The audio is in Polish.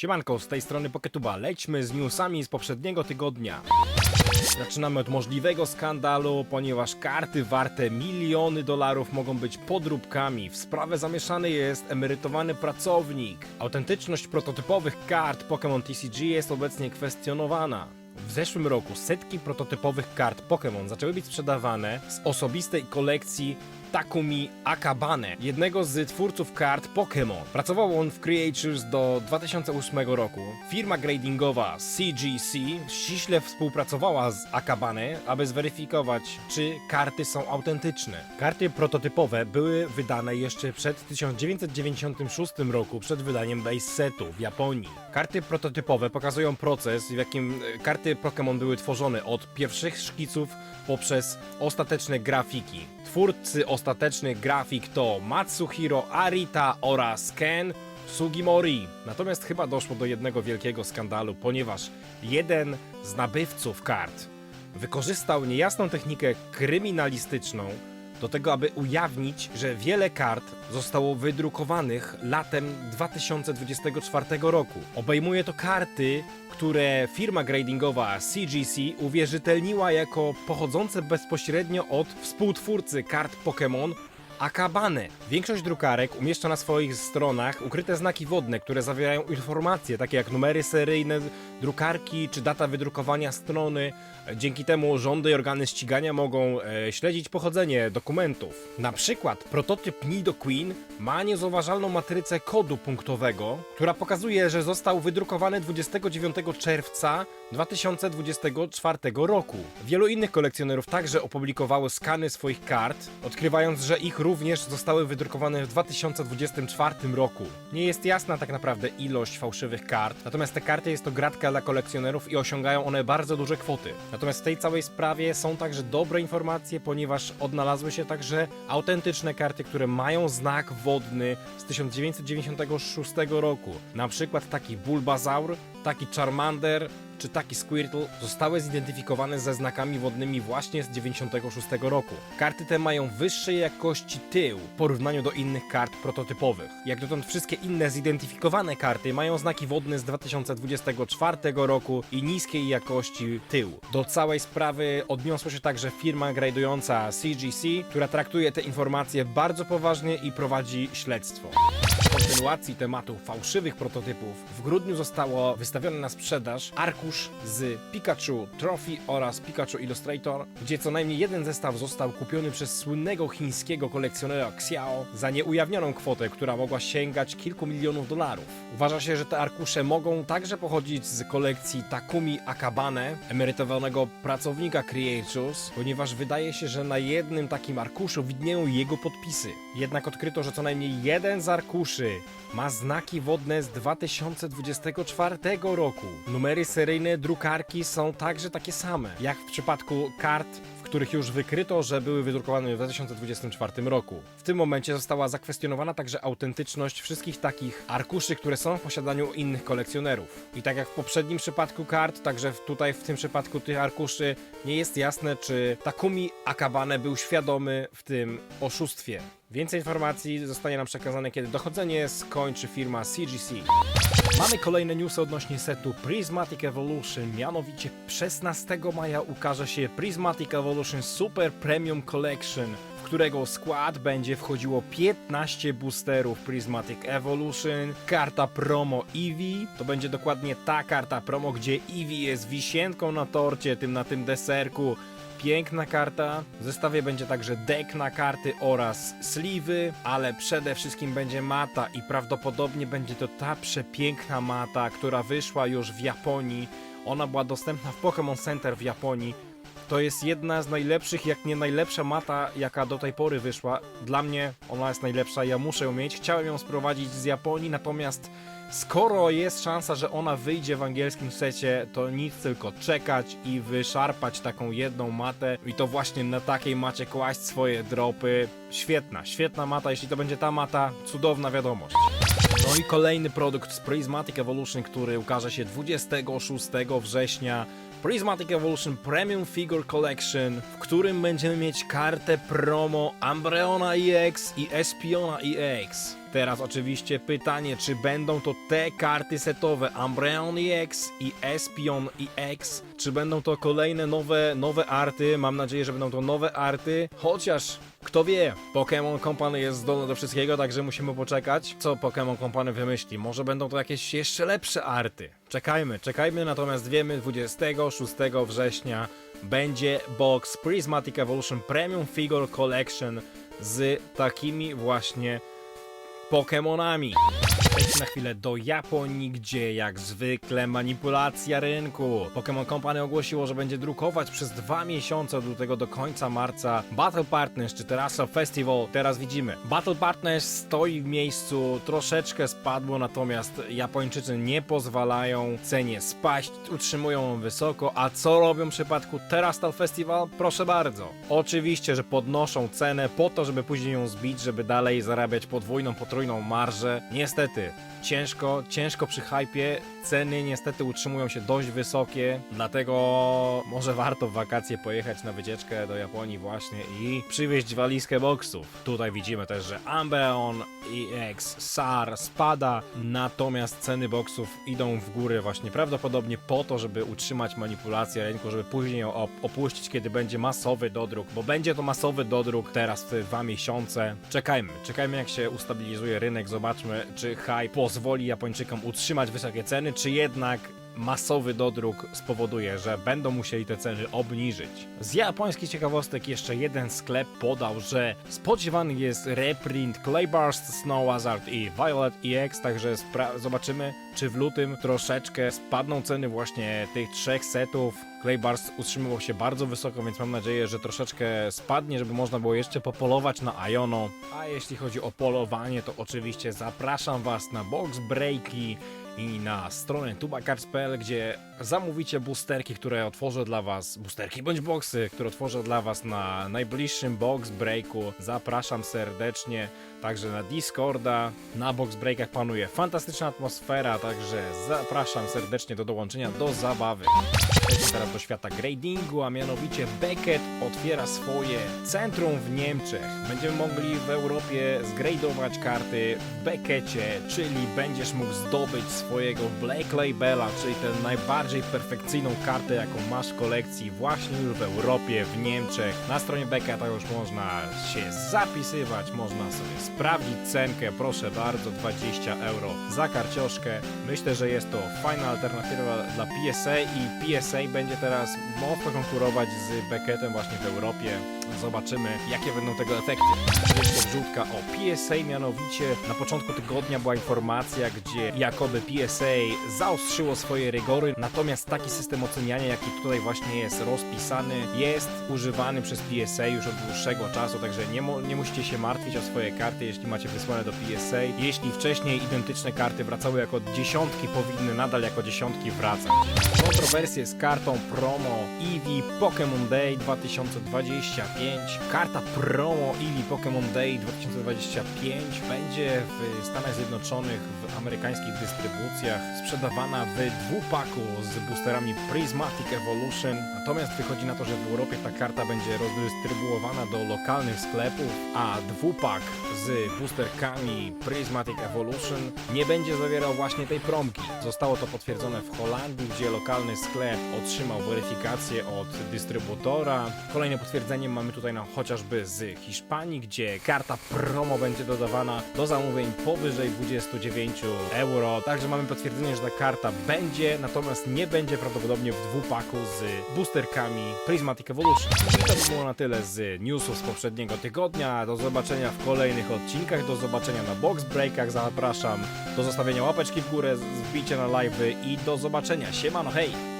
Siemanko, z tej strony Poketuba. Lećmy z newsami z poprzedniego tygodnia. Zaczynamy od możliwego skandalu, ponieważ karty warte miliony dolarów mogą być podróbkami. W sprawę zamieszany jest emerytowany pracownik. Autentyczność prototypowych kart Pokémon TCG jest obecnie kwestionowana. W zeszłym roku setki prototypowych kart Pokémon zaczęły być sprzedawane z osobistej kolekcji Takumi Akabane, jednego z twórców kart Pokémon. Pracował on w Creatures do 2008 roku. Firma gradingowa CGC ściśle współpracowała z Akabane, aby zweryfikować, czy karty są autentyczne. Karty prototypowe były wydane jeszcze przed 1996 roku, przed wydaniem base setu w Japonii. Karty prototypowe pokazują proces, w jakim e, karty Pokémon były tworzone od pierwszych szkiców poprzez ostateczne grafiki. Twórcy ostatecznych grafik to Matsuhiro Arita oraz Ken Sugimori. Natomiast chyba doszło do jednego wielkiego skandalu, ponieważ jeden z nabywców kart wykorzystał niejasną technikę kryminalistyczną do tego, aby ujawnić, że wiele kart zostało wydrukowanych latem 2024 roku. Obejmuje to karty, które firma gradingowa CGC uwierzytelniła jako pochodzące bezpośrednio od współtwórcy kart Pokémon Akabane. Większość drukarek umieszcza na swoich stronach ukryte znaki wodne, które zawierają informacje takie jak numery seryjne drukarki czy data wydrukowania strony. Dzięki temu rządy i organy ścigania mogą e, śledzić pochodzenie dokumentów. Na przykład prototyp Nido Queen ma niezauważalną matrycę kodu punktowego, która pokazuje, że został wydrukowany 29 czerwca 2024 roku. Wielu innych kolekcjonerów także opublikowało skany swoich kart, odkrywając, że ich również zostały wydrukowane w 2024 roku. Nie jest jasna tak naprawdę ilość fałszywych kart, natomiast te karty jest to gratka dla kolekcjonerów i osiągają one bardzo duże kwoty. Natomiast w tej całej sprawie są także dobre informacje, ponieważ odnalazły się także autentyczne karty, które mają znak wodny z 1996 roku. Na przykład taki Bulbasaur, taki Charmander, czy taki Squirtle zostały zidentyfikowane ze znakami wodnymi właśnie z 96 roku. Karty te mają wyższej jakości tył w porównaniu do innych kart prototypowych. Jak dotąd wszystkie inne zidentyfikowane karty mają znaki wodne z 2024 roku i niskiej jakości tył. Do całej sprawy odniosła się także firma gradująca CGC, która traktuje te informacje bardzo poważnie i prowadzi śledztwo. W kontynuacji tematu fałszywych prototypów w grudniu zostało wystawione na sprzedaż arkusz z Pikachu Trophy oraz Pikachu Illustrator, gdzie co najmniej jeden zestaw został kupiony przez słynnego chińskiego kolekcjonera Xiao za nieujawnioną kwotę, która mogła sięgać kilku milionów dolarów. Uważa się, że te arkusze mogą także pochodzić z kolekcji Takumi Akabane, emerytowanego pracownika Creators, ponieważ wydaje się, że na jednym takim arkuszu widnieją jego podpisy. Jednak odkryto, że co najmniej jeden z arkuszy ma znaki wodne z 2024 roku. Numery seryjne drukarki są także takie same, jak w przypadku kart, których już wykryto, że były wydrukowane w 2024 roku. W tym momencie została zakwestionowana także autentyczność wszystkich takich arkuszy, które są w posiadaniu innych kolekcjonerów. I tak jak w poprzednim przypadku kart, także tutaj w tym przypadku tych arkuszy nie jest jasne, czy Takumi Akabane był świadomy w tym oszustwie. Więcej informacji zostanie nam przekazane, kiedy dochodzenie skończy firma CGC. Mamy kolejne newsy odnośnie setu Prismatic Evolution, mianowicie 16 maja ukaże się Prismatic Evolution Super Premium Collection, w którego skład będzie wchodziło 15 boosterów Prismatic Evolution, karta promo Eevee, to będzie dokładnie ta karta promo, gdzie Eevee jest wisienką na torcie, tym na tym deserku, Piękna karta. W zestawie będzie także deck na karty oraz sliwy, ale przede wszystkim będzie mata i prawdopodobnie będzie to ta przepiękna mata, która wyszła już w Japonii. Ona była dostępna w Pokémon Center w Japonii. To jest jedna z najlepszych, jak nie najlepsza mata, jaka do tej pory wyszła. Dla mnie ona jest najlepsza, ja muszę ją mieć. Chciałem ją sprowadzić z Japonii, natomiast skoro jest szansa, że ona wyjdzie w angielskim secie, to nic tylko czekać i wyszarpać taką jedną matę i to właśnie na takiej macie kłaść swoje dropy. Świetna, świetna mata, jeśli to będzie ta mata, cudowna wiadomość. No i kolejny produkt z Prismatic Evolution, który ukaże się 26 września. Prismatic Evolution Premium Figure Collection, w którym będziemy mieć kartę promo Ambreona EX i Espiona EX. Teraz oczywiście pytanie, czy będą to te karty setowe Umbreon EX i Espion EX, czy będą to kolejne nowe, nowe arty, mam nadzieję, że będą to nowe arty, chociaż kto wie, Pokémon Company jest zdolny do wszystkiego, także musimy poczekać, co Pokémon Company wymyśli. Może będą to jakieś jeszcze lepsze arty. Czekajmy, czekajmy, natomiast wiemy, 26 września będzie box Prismatic Evolution Premium Figure Collection z takimi właśnie Pokemonami. Przejdźmy na chwilę do Japonii, gdzie jak zwykle manipulacja rynku. Pokémon Company ogłosiło, że będzie drukować przez dwa miesiące od lutego do końca marca Battle Partners czy Terraso Festival. Teraz widzimy, Battle Partners stoi w miejscu, troszeczkę spadło, natomiast Japończycy nie pozwalają cenie spaść, utrzymują ją wysoko, a co robią w przypadku Terrastal Festival? Proszę bardzo. Oczywiście, że podnoszą cenę po to, żeby później ją zbić, żeby dalej zarabiać podwójną, potrójną marżę. Niestety, ciężko, ciężko przy hypie. Ceny niestety utrzymują się dość wysokie, dlatego może warto w wakacje pojechać na wycieczkę do Japonii właśnie i przywieźć walizkę boksów. Tutaj widzimy też, że Ambeon EX SAR spada, natomiast ceny boksów idą w górę właśnie prawdopodobnie po to, żeby utrzymać manipulację rynku, żeby później ją op- opuścić, kiedy będzie masowy dodruk, bo będzie to masowy dodruk teraz w dwa miesiące. Czekajmy, czekajmy jak się ustabilizuje rynek, zobaczmy czy hype pozwoli Japończykom utrzymać wysokie ceny, czy jednak masowy dodruk spowoduje, że będą musieli te ceny obniżyć. Z japońskich ciekawostek jeszcze jeden sklep podał, że spodziewany jest reprint Clayburst, Snow Hazard i Violet EX, także zobaczymy, czy w lutym troszeczkę spadną ceny właśnie tych trzech setów. Clayburst utrzymywał się bardzo wysoko, więc mam nadzieję, że troszeczkę spadnie, żeby można było jeszcze popolować na Iono. A jeśli chodzi o polowanie, to oczywiście zapraszam Was na box breaki i na stronę tubacards.pl, gdzie zamówicie boosterki, które otworzę dla Was, boosterki bądź boxy, które otworzę dla Was na najbliższym box breaku. Zapraszam serdecznie. Także na Discorda, na box breakach panuje fantastyczna atmosfera, także zapraszam serdecznie do dołączenia do zabawy. Przejdźmy teraz do świata gradingu, a mianowicie Beckett otwiera swoje centrum w Niemczech. Będziemy mogli w Europie zgradować karty w Becketcie, czyli będziesz mógł zdobyć swojego Black Labela, czyli tę najbardziej perfekcyjną kartę, jaką masz w kolekcji właśnie już w Europie, w Niemczech. Na stronie Becketta już można się zapisywać, można sobie sprawdzić cenkę, proszę bardzo, 20 euro za karcioszkę. Myślę, że jest to fajna alternatywa dla PSA i PSA będzie teraz mocno konkurować z Beckettem właśnie w Europie. Zobaczymy, jakie będą tego efekty. Wrzutka o PSA, mianowicie na początku tygodnia była informacja, gdzie jakoby PSA zaostrzyło swoje rygory, natomiast taki system oceniania, jaki tutaj właśnie jest rozpisany, jest używany przez PSA już od dłuższego czasu, także nie, nie musicie się martwić o swoje karty, jeśli macie wysłane do PSA. Jeśli wcześniej identyczne karty wracały jako dziesiątki, powinny nadal jako dziesiątki wracać. Kontrowersje z kartą promo Eevee Pokémon Day 2025. Karta promo Eevee Pokémon Day 2025 będzie w Stanach Zjednoczonych w amerykańskich dystrybucjach sprzedawana w dwupaku z boosterami Prismatic Evolution. Natomiast wychodzi na to, że w Europie ta karta będzie rozdystrybuowana do lokalnych sklepów, a dwupak z boosterkami Prismatic Evolution nie będzie zawierał właśnie tej promki. Zostało to potwierdzone w Holandii, gdzie lokalny sklep otrzymał weryfikację od dystrybutora. Kolejne potwierdzenie mamy tutaj na chociażby z Hiszpanii, gdzie karta promo będzie dodawana do zamówień powyżej 29 euro. Także mamy potwierdzenie, że ta karta będzie, natomiast nie będzie prawdopodobnie w dwupaku z boosterkami Prismatic Evolution. I to by było na tyle z newsów z poprzedniego tygodnia. Do zobaczenia w kolejnych odcinkach, do zobaczenia na box breakach. Zapraszam do zostawienia łapeczki w górę, wbicia na live'y i do zobaczenia. Siemano, hej!